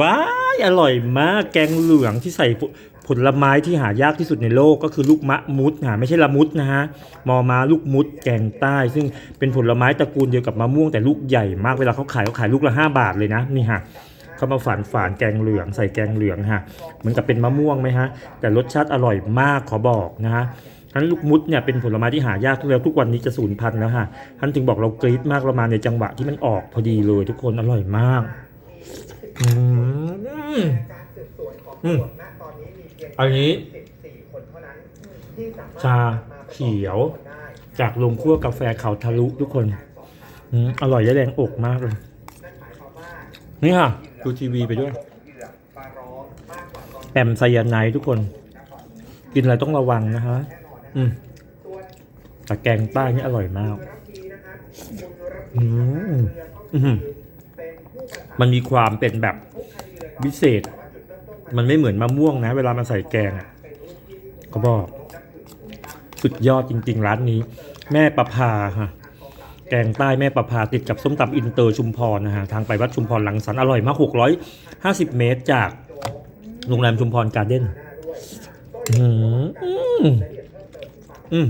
ว้ายอร่อยมากแกงเหลืองที่ใส่ผผลไม้ที่หายากที่สุดในโลกก็คือลูกมะมุดหาไม่ใช่ละมุดนะฮะมอมาลูกมุดแกงใต้ ซึ่งเป็นผลไม้ตระกูลเดียวกับมะม่วงแต่ลูกใหญ่มากเวลาเขาขายเขาขายลูกละ5บาทเลยนะนี่ฮะเขามาฝานฝานแกงเหลืองใส่แกงเหลืองฮะเหมือนกับเป็นมะม่วงไหมฮะแต่รสชาติอร่อยมากขอบอกนะฮะทั้นลูกมุดเนี่ยเป็นผลไม้ที่หายากแล้วทุกวันนี้จะสูญพันธุ์แล้วฮะท่านถึงบอกเรากรี๊ดมากเรามาในจังหวะที่มันออกพอดีเลยทุกคนอร่อยมาก อืมอืมอันนี้ชาเขียว จากโรงคั่วกาแฟเขาทะลุทุกคนอืมอร่อยและแรงอกมากเลย นี่ค่ะ ดูทีวีไปด้วยแอมไซยาไนด์ทุกคน กินอะไรต้องระวังนะฮะอืมแต่แกงใต้นี่อร่อยมาก อืมอืม มันมีความเป็นแบบวิเศษ มันไม่เหมือนมะม่วงนะ เวลามาใส่แกงอะก็บอก สุดยอดจริง ๆ ร้านนี้ แม่ประภาฮะแกงใต้แม่ประภาติดกับส้มตำอินเตอร์ชุมพรนะฮะทางไปวัดชุมพรหลังสันอร่อยมากหกร้อยห้าสิบเมตรจากโรงแรมชุมพรการ์เด้นอืมอืม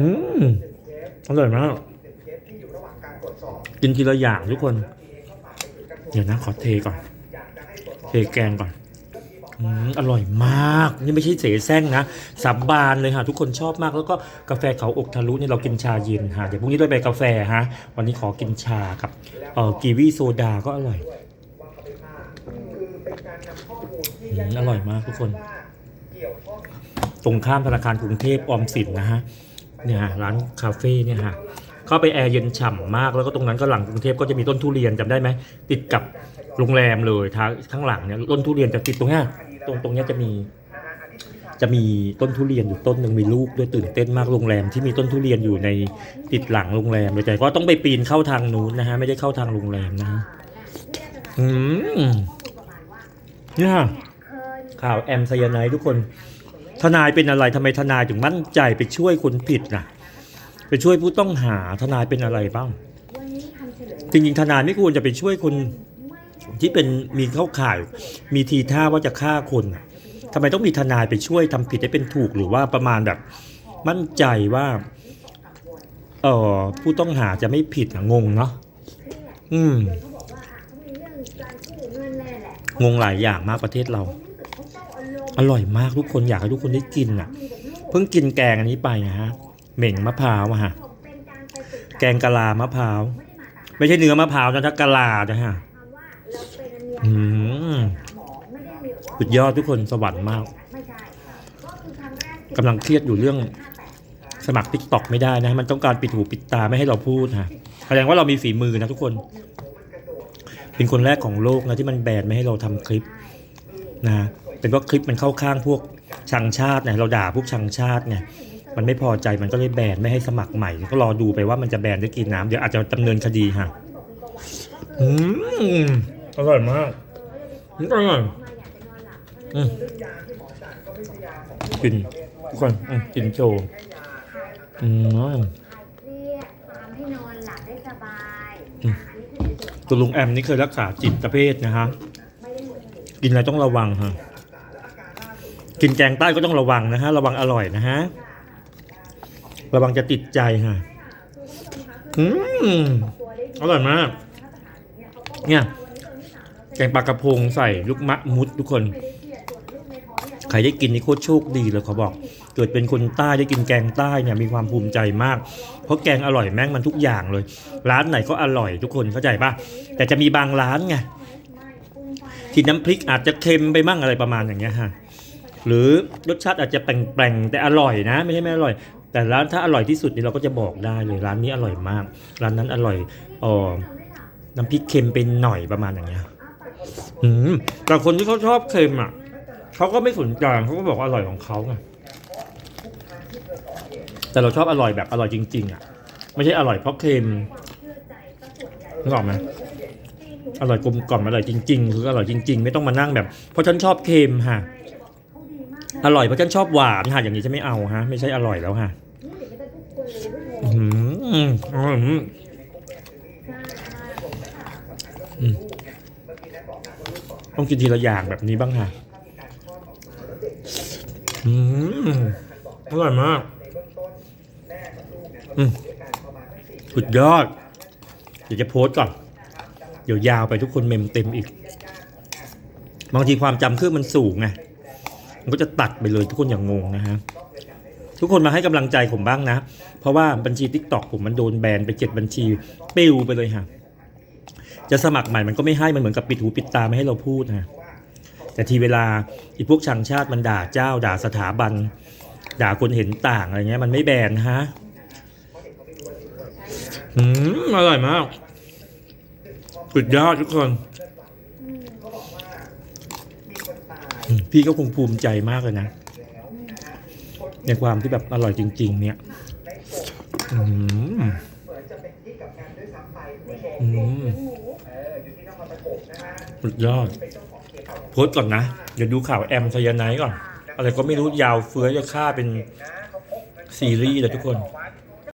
อืมอร่อยมากกินทีละอย่างทุกคน เดี๋ยวนะขอเทก่อน เทแกงก่อนอร่อยมาก นี่ไม่ใช่เสแสร้งนะสับบานเลยฮะทุกคนชอบมาก แล้วก็กาแฟเขาอกทะลุนี่เรากินชาเย็นฮะเดี๋ยวพรุ่งนี้เราไปกาแฟฮะ วันนี้ขอกินชากับเอ่อกีวีโซดาก็อร่อยอร่อยมากทุกคน ตรงข้ามธนาคารกรุงเทพออมสินนะฮะเนี่ยฮะร้านคาเฟ่เนี่ยฮะ เข้าไปแอร์เย็นฉ่ำมากแล้วก็ตรงนั้นก็หลังกรุงเทพก็จะมีต้นทุเรียนจำได้ไหมติดกับโรงแรมเลยทางข้างหลังเนี่ยต้นทุเรียนจะติดตรงเนี้ยตรงตรงเนี้ยจะมีจะมีต้นทุเรียนอยู่ต้นหนึ่งมีลูกด้วยตื่นเต้นมากโรงแรมที่มีต้นทุเรียนอยู่ในติดหลังโรงแรมเลยแต่ก็ต้องไปปีนเข้าทางนู้นนะฮะไม่ได้เข้าทางโรงแรมนะฮะอืมเนี่ยข่าวแอมไซยาไนด์ทุกคน ทนายเป็นอะไรทำไมทนายถึงมั่นใจไปช่วยคนผิดน่ะ ไปช่วยผู้ต้องหาทนายเป็นอะไรบ้างจริงๆทนายไม่ควรจะไปช่วยคนที่เป็นมีเข้าข่าย มีทีท่าว่าจะฆ่าคนน่ะทำไมต้องมีทนายไปช่วยทำผิดให้เป็นถูกหรือว่าประมาณแบบมั่นใจว่าเออผู้ต้องหาจะไม่ผิดอะงงเนาะอืมงงหลายอย่างมากประเทศเรา อร่อยมากทุกคนอยากให้ทุกคนได้กินอะ เพิ่งกินแกงอันนี้ไปนะฮะ เหม่งมะพร้าวอะฮะ แกงกะลามะพร้าว ไม่ใช่เนื้อมะพร้าวนะถ้ากะลานะฮะอืมสุดยอดทุกคนสวรรค์มากกำลังเครียดอยู่เรื่องสมัครทิกตอกไม่ได้นะ มันต้องการปิดหูปิดตาไม่ให้เราพูดฮะแสดงว่าเรามีฝีมือนะทุกคน เป็นคนแรกของโลกนะที่มันแบนไม่ให้เราทำคลิปนะเป็นเพราะคลิปมันเข้าข้างพวกชังชาติเนี่ยเราด่าพวกชังชาติเนี่ย มันไม่พอใจมันก็เลยแบนไม่ให้สมัครใหม่ ก็รอดูไปว่ามันจะแบนได้กี่น้ำเดี๋ยวอาจจะดำเนินคดีฮะอืมอร่อยมากอืมอร่อยอืมกินทุกคนอืมกินโชว์อืมเครียดทำให้นอนหลับได้สบายอืมอันนี้คือในส่วนของตัวลุงแอมนี่เคยรักษาจิตเภทนะฮะกินอะไรต้องระวังฮะกินแกงใต้ก็ต้องระวังนะฮะ ระวังอร่อยนะฮะ ระวังจะติดใจฮะอืมอร่อยมาก เนี่ยแกงปลากระพงใส่ลูกมะมุดทุกคน ใครได้กินนี่โคตรโชคดีเลยเขาบอก เกิดเป็นคนใต้ได้กินแกงใต้เนี่ยมีความภูมิใจมาก เพราะแกงอร่อยแม่งมันทุกอย่างเลย ร้านไหนก็อร่อยทุกคนเข้าใจปะแต่จะมีบางร้านไงที่น้ำพริกอาจจะเค็มไปมั่งอะไรประมาณอย่างเงี้ยฮะหรือรสชาติอาจจะแปลงๆแต่อร่อยนะ ไม่ใช่ไม่อร่อย แต่ร้านถ้าอร่อยที่สุดนี่เราก็จะบอกได้เลยร้านนี้อร่อยมาก ร้านนั้นอร่อยเออน้ำพริกเค็มเป็นหน่อยประมาณอย่างเงี้ยอืมแต่คนที่เขาชอบเค็มอะเขาก็ไม่สนใจเขาก็บอกว่าอร่อยของเขาไงแต่เราชอบอร่อยแบบอร่อยจริง ๆ อะ ไม่ใช่อร่อยเพราะเค็มนึกออกไหมอร่อยกลมกล่อมอร่อยจริง ๆ คืออร่อยจริง ๆ ไม่ต้องมานั่งแบบ เพราะฉันชอบเค็มฮะ อร่อยเพราะฉันชอบหวานฮะอย่างนี้จะไม่เอาฮะ ไม่ใช่อร่อยแล้วฮะอืมอืมต้องกินทีละอย่างแบบนี้บ้างค่ะ อืมอร่อยมาก อืมสุดยอด เดี๋ยวจะโพสต์ก่อน เดี๋ยวยาวไปทุกคนเมมเต็มอีก บางทีความจำเครื่องมันสูงไง มันก็จะตัดไปเลยทุกคนอย่างงงนะฮะทุกคนมาให้กำลังใจผมบ้างนะ เพราะว่าบัญชี t ิ k t o k ผมมันโดนแบนไปเจ็ดบัญชีปิวไปเลยฮะจะสมัครใหม่มันก็ไม่ให้มันเหมือนกับปิดหูปิดตาไม่ให้เราพูดนะแต่ทีเวลาอีพวกชังชาติมันด่าเจ้า ด่าสถาบัน ด่าคนเห็นต่างอะไรเงี้ยมันไม่แบนนะฮะอืมอร่อยมากสุดยอดทุกคน อืม พี่ก็คงภูมิใจมากเลยนะ ในความที่แบบอร่อยจริง ๆ เนี่ยอืมอืมสุดยอดโพสก่อนนะ เดี๋ยวดูข่าวแอมไซยาไนก่อน อะไรก็ไม่รู้ยาวเฟื้อจะฆ่าเป็นซีรีส์เลยทุกคน